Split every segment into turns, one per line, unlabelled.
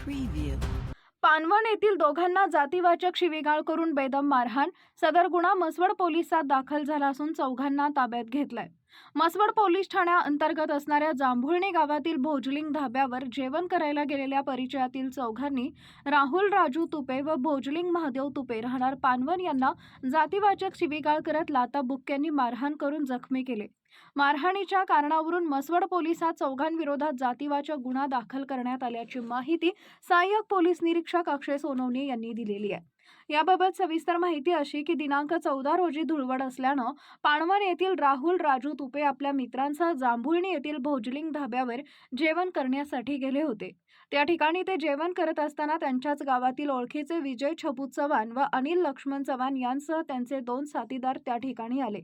Preview.
पानवण येथील दोघांना जातीवाचक शिवीगाळ करून बेदम मारहाण सदर गुन्हा मसवड पोलिसात दाखल झाला असून चौघांना ताब्यात घेतलाय मसवड पोलीस ठाण्याअंतर्गत असणाऱ्या जांभुळणी गावातील भोजलिंग धाब्यावर जेवण करायला गेलेल्या परिचयातील चौघांनी राहुल राजू तुपे व भोजलिंग महादेव तुपे राहणार पानवन यांना जातीवाचक शिवीगाळ करत लाता बुक्क्यांनी मारहाण करून जखमी केले. मारहाणीच्या कारणावरून मसवड पोलिसात चौघांविरोधात जातीवाचक गुन्हा दाखल करण्यात आल्याची माहिती सहाय्यक पोलीस निरीक्षक अक्षय सोनवणे यांनी दिलेली आहे. याबाबत सविस्तर माहिती अशी की दिनांक चौदा रोजी धुळवड असल्यानं पाणवण येथील राहुल राजू तुपे आपल्या मित्रांसह जांभुळणी येथील भोजलिंग धाब्यावर जेवण करण्यासाठी गेले होते. त्या ठिकाणी ते जेवण करत असताना त्यांच्याच गावातील ओळखीचे विजय छपू चव्हाण व अनिल लक्ष्मण चव्हाण यांसह त्यांचे दोन साथीदार त्या ठिकाणी आले.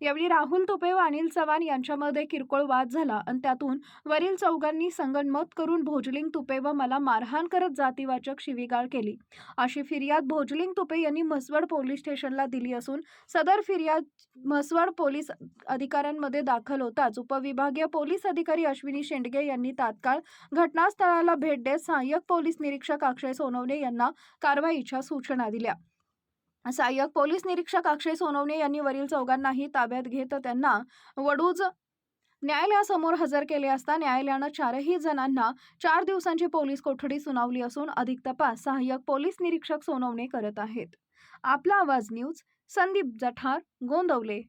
यावेळी राहुल तुपे व अनिल चव्हाण यांच्यामध्ये किरकोळ वाद झाला आणि त्यातून वरील चौघांनी संगणमत करून भोजलिंग तुपे व मला मारहाण करत जातीवाचक शिवीगाळ केली. अशी फिर्याद भोजलिंग तुपे यांनी म्हसवड पोलीस स्टेशनला दिली असून सदर फिर्याद म्हसवड पोलीस अधिकाऱ्यांमध्ये दाखल होताच. उपविभागीय पोलीस अधिकारी अश्विनी शेंडगे यांनी तात्काळ घटनास्थळाला भेट देत सहाय्यक पोलीस निरीक्षक अक्षय सोनवणे यांना कारवाईच्या सूचना दिल्या. सहाय्यक पोलीस निरीक्षक अक्षय सोनवणे यांनी वरील चौघांनाही ताब्यात घेत त्यांना वडूज न्यायालयासमोर हजर केले असता न्यायालयानं चारही जणांना चार दिवसांची पोलीस कोठडी सुनावली असून अधिक तपास सहाय्यक पोलीस निरीक्षक सोनवणे करत आहेत. आपला आवाज न्यूज संदीप जठार गोंदवले.